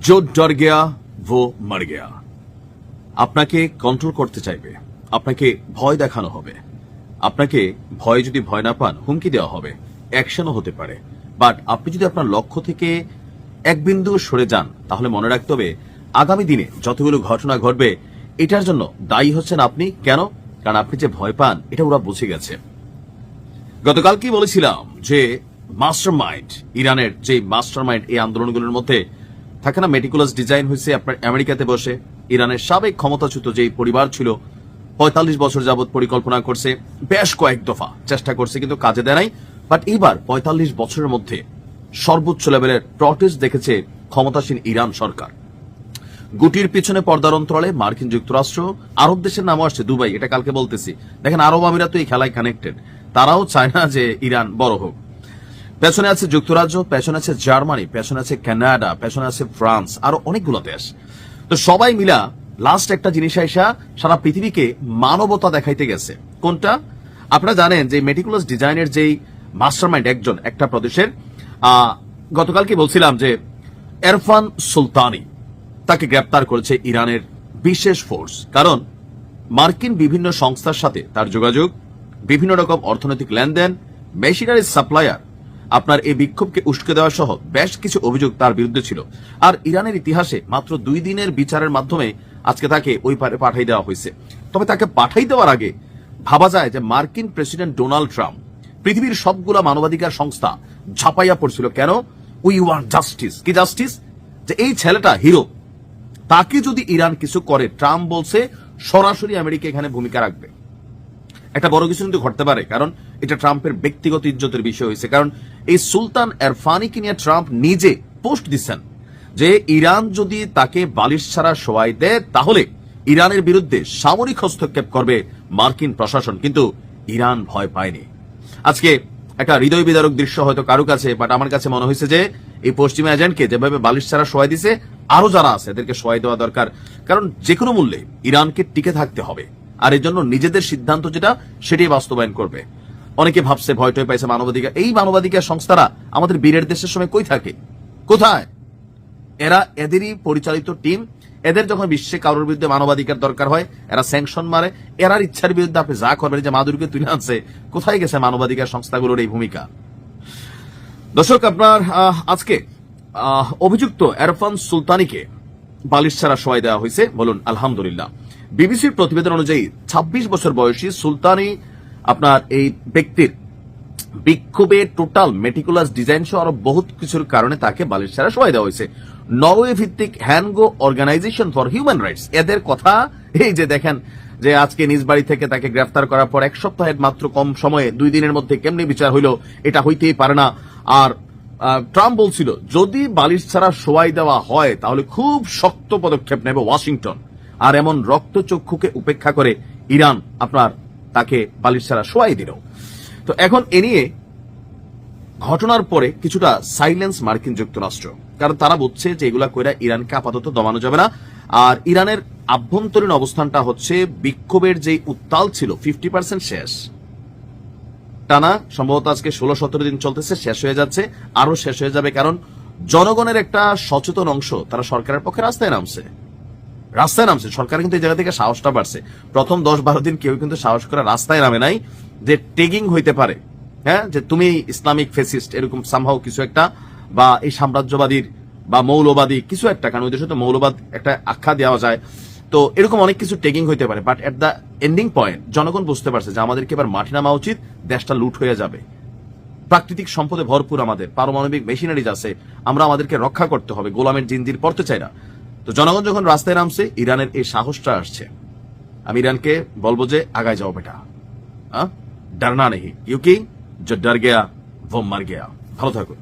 জো ডর গেয়া ভো মর গেয়া আপনাকে কন্ট্রোল করতে চাইবে। আপনাকে ভয় দেখানো হবে। আপনাকে ভয় যদি ভয় না পান, হুমকি দেওয়া হবে। অ্যাকশনও হতে পারে। বাট আপনি যদি আপনার লক্ষ্য থেকে এক বিন্দু সরে যান, তাহলে মনে রাখতে হবে, আগামী দিনে যতগুলো ঘটনা ঘটবে, এটার জন্য দায়ী হচ্ছেন আপনি। কেন? কারণ আপনি যে ভয় পান, এটা ওরা বুঝে গেছে। গতকাল কি বলেছিলাম? যে মাস্টার মাইন্ড ইরানের যে মাস্টার মাইন্ড এই আন্দোলনগুলোর মধ্যে থাকে না? মেটিকুলাস ডিজাইন হয়েছে, আপনার আমেরিকাতে বসে, ইরানের সাবেক ক্ষমতাচ্যুত যে পরিবার ছিল, পঁয়তাল্লিশ বছর যাবৎ পরিকল্পনা করছে, বেশ কয়েক দফা চেষ্টা করছে, কিন্তু কাজে দেয় নাই। বাট এইবার পঁয়তাল্লিশ বছরের মধ্যে সর্বোচ্চ লেভেলের প্রটেস্ট দেখেছে ক্ষমতাসীন ইরান সরকার। গুটির পিছনে পর্দার অন্তরালে মার্কিন যুক্তরাষ্ট্র, আরব দেশের নামও আসছে, দুবাই, এটা কালকে বলতেছি। দেখেন, আরব আমিরাত এই খেলায় কানেক্টেড তারাও চায় না যে ইরান বড় হোক। পেছনে আছে যুক্তরাজ্য, পেছনে আছে জার্মানি, পেছনে আছে কানাডা, পেছনে আছে ফ্রান্স, আরও অনেকগুলো দেশ। তো সবাই মিলা লাস্ট একটা জিনিস আইসা, সারা পৃথিবীকে মানবতা দেখাইতে গেছে। কোনটা? আপনারা জানেন যে মেটিকুলাস ডিজাইনের যেই মাস্টারমাইন্ড একজন একটা প্রদেশের গতকালকে বলছিলাম যে এরফান সুলতানি তাকে গ্রেপ্তার করেছে ইরানের বিশেষ ফোর্স কারণ মার্কিন বিভিন্ন সংস্থার সাথে তার যোগাযোগ, বিভিন্ন রকম অর্থনৈতিক লেনদেন মেশিনারি সাপ্লায়ার আপনার এই বিক্ষোভকে উস্কে দেওয়া সহ বেশ কিছু অভিযোগ তার বিরুদ্ধে ছিল। আর ইরানের ইতিহাসে মাত্র দুই দিনের বিচারের মাধ্যমে আজকে তাকে ওই পারে পাঠাই দেওয়া হয়েছে। তবে তাকে পাঠাই দেওয়ার আগে ভাবা যায় যে মার্কিন প্রেসিডেন্ট ডোনাল্ড ট্রাম্প পৃথিবীর সবগুলা মানবাধিকার সংস্থা ঝাপাইয়া পড়ছিল। কেন? উই ওয়ান্ট জাস্টিস কি জাস্টিস যে এই ছেলেটা, হিরো, তাকে যদি ইরান কিছু করে, ট্রাম্প বলছে সরাসরি আমেরিকা এখানে ভূমিকা রাখবে। একটা বড় কিছু কিন্তু ঘটতে পারে, কারণ এটা ট্রাম্পের ব্যক্তিগত ইজ্জতের বিষয় হয়েছে। কারণ এই সুলতান এরফানিকে নিয়ে ট্রাম্প নিজে পোস্ট দিচ্ছেন যে ইরান যদি তাকে বালিশ ছাড়া সবাই দেয়, তাহলে ইরানের বিরুদ্ধে সামরিক হস্তক্ষেপ করবে মার্কিন প্রশাসন। কিন্তু ইরান ভয় পায়নি। আজকে একটা হৃদয় বিদারক দৃশ্য হয়তো কারও কাছে বাট আমার কাছে মনে হয়েছে যে এই পশ্চিমা এজেন্টকে যেভাবে বালিশ ছাড়া সহায় দিছে, আরও যারা আছে, এদেরকে সহায় দেওয়া দরকার। কারণ যে কোনো মূল্যে ইরানকে টিকে থাকতে হবে। আর এর জন্য নিজেদের সিদ্ধান্ত যেটা, সেটাই বাস্তবায়ন করবে। অনেকে ভাবছে ভয় টয় পাইছে মানবাধিকার। এই মানবাধিকার সংস্থারা আমাদের বীরের দেশের সময় কই থাকে? কোথায়? এরা এদেরই পরিচালিত টিম। এদের যখন বিশ্বে কারোর বিরুদ্ধে মানবাধিকার দরকার হয়, এরা স্যাংশন মারে। এরার ইচ্ছার বিরুদ্ধে আপনি যা করবেন যে মাদুরকে তুলে আনছে, কোথায় গেছে মানবাধিকার সংস্থাগুলোর এই ভূমিকা? দর্শক, আপনার আজকে অভিযুক্ত এরফান সুলতানিকে বালিশ ছাড়া সহায় দেওয়া হয়েছে। বলুন, আলহামদুলিল্লাহ। বিবিসির প্রতিবেদন অনুযায়ী ২৬ বছর বয়সী সুলতানি আপনার এই ব্যক্তির বিক্ষোভে টোটাল মেটিকুলাস ডিজাইন সহ আরও বহুত কিছুর কারণে তাকে বালিশ ছাড়া সহায় দেওয়া হয়েছে। নরওয়ে ভিত্তিক Hengaw organization for human rights. এদের কথা, এই যে দেখেন যে আজকে নিজ বাড়ি থেকে তাকে গ্রেফতার করার পর এক সপ্তাহের মাত্র কম সময়ে দুই দিনের মধ্যে কেমনি বিচার হইল, এটা হইতেই পারে না। আর ট্রাম্প বলছিল, যদি বালিশ ছাড়া সবাই দেওয়া হয়, তাহলে খুব শক্ত পদক্ষেপ নেবে ওয়াশিংটন। আর এমন রক্তচক্ষুকে উপেক্ষা করে ইরান আপনার তাকে বালিশ ছাড়া সবাই দিল। তো এখন এ নিয়ে ঘটনার পরে কিছুটা সাইলেন্স মার্কিন যুক্তরাষ্ট্র। কারণ তারা বুঝছে যে এগুলা কইরা ইরানকে আপাতত দমানো যাবে না। আর ইরানের আভ্যন্তরীণ অবস্থানটা হচ্ছে বিক্ষোভের যে উত্তাল ছিল ফিফটি পার্সেন্ট শেষ। টানা সম্ভবত আজকে ষোলো সতেরো দিন চলতেছে, শেষ হয়ে যাচ্ছে আরও শেষ হয়ে যাবে কারণ জনগণের একটা সচেতন অংশ তারা সরকারের পক্ষে রাস্তায় নামছে। রাস্তায় নামছে। সরকার কিন্তু এই জায়গা থেকে সাহসটা বাড়ছে। প্রথম দশ বারো দিন কেউ কিন্তু সাহস করে রাস্তায় নামে নাই যে টেগিং হইতে পারে। হ্যাঁ? যে তুমি ইসলামিক ফেসিস্ট, এরকম সামহাও কিছু একটা, বা এই সাম্রাজ্যবাদীর, বা মৌলবাদী কিছু একটা, কারণ ওই দেশে তো মৌলবাদ একটা আখ্যা দেওয়া যায়। তো এরকম অনেক কিছু টেকিং হইতে পারে but at the ending point জনগণ বুঝতে পারছে যে আমাদেরকে এবার মাঠে নামা উচিত, দেশটা লুট হয়ে যাবে। প্রাকৃতিক সম্পদে ভরপুর আমাদের, পারমাণবিক মেশিনারিজ আছে, আমরা আমাদেরকে রক্ষা করতে হবে, গোলামের জিন্দির পড়তে চাই না। তো জনগণ যখন রাস্তায় নামছে, ইরানের এই সাহসটা আসছে। আমি ইরানকে বলব যে আগায় যাও বেটা। হ্যাঁ ডারনা ইউ ইউকি যে ডার গেয়া, ভোম মার গেয়া। ভালো থাকুন